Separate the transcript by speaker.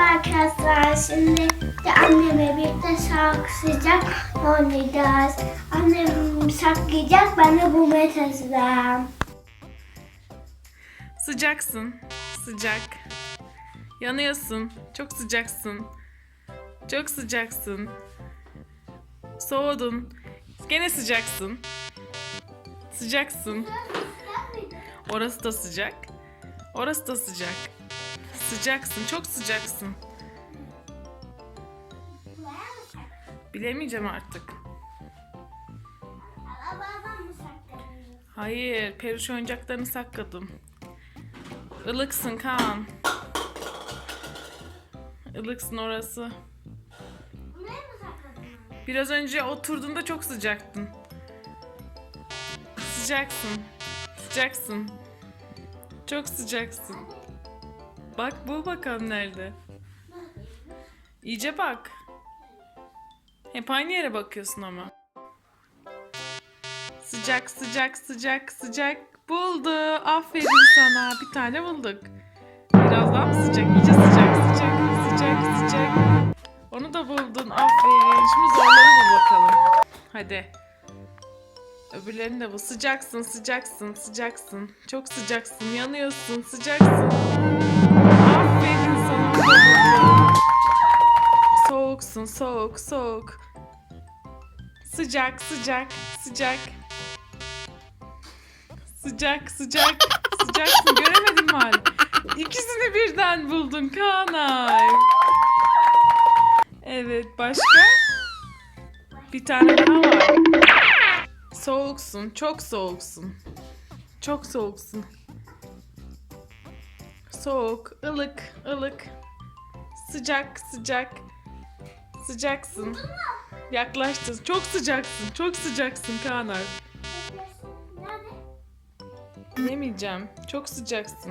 Speaker 1: arkadaşlar. Şimdi de anneme birlikte sıcak oynayacağız. Annem saklayacak, ben de bulmaya çalışacağım.
Speaker 2: Sıcaksın. Sıcak. Yanıyorsun. Çok sıcaksın. Çok sıcaksın. Soğudun. Gene sıcaksın. Sıcaksın. Orası da sıcak. Orası da sıcak. Sıcaksın. Çok sıcaksın. Bilemeyeceğim artık. Hayır, peluş oyuncaklarını sakladım. Ilıksın Kaan. Ilıksın orası. Biraz önce oturduğunda çok sıcaktın. Sıcaksın. Sıcaksın. Çok sıcaksın. Bak bu bakalım nerede. İyice bak. Hep aynı yere bakıyorsun ama. Sıcak sıcak sıcak sıcak buldu. Aferin sana. Bir tane bulduk. Biraz daha mı sıcak? İyice sıcak sıcak sıcak sıcak. Onu da buldun. Aferin. Şimdi zorları bul bakalım. Hadi. Öbürlerini de bul. Sıcaksın sıcaksın sıcaksın. Çok sıcaksın. Yanıyorsun. Sıcaksın. Soğuk soğuk. Sıcak sıcak sıcak. Sıcak sıcak sıcaksın göremedim mi hala? İkisini birden buldun Kaanay. Evet başka? Bir tane daha var. Soğuksun çok soğuksun. Çok soğuksun. Soğuk, ılık, ılık. Sıcak, sıcak. Sıcaksın. Yaklaştın. Çok sıcaksın. Çok sıcaksın Kaanay.
Speaker 1: Nerede?
Speaker 2: Bilemeyeceğim. Çok sıcaksın.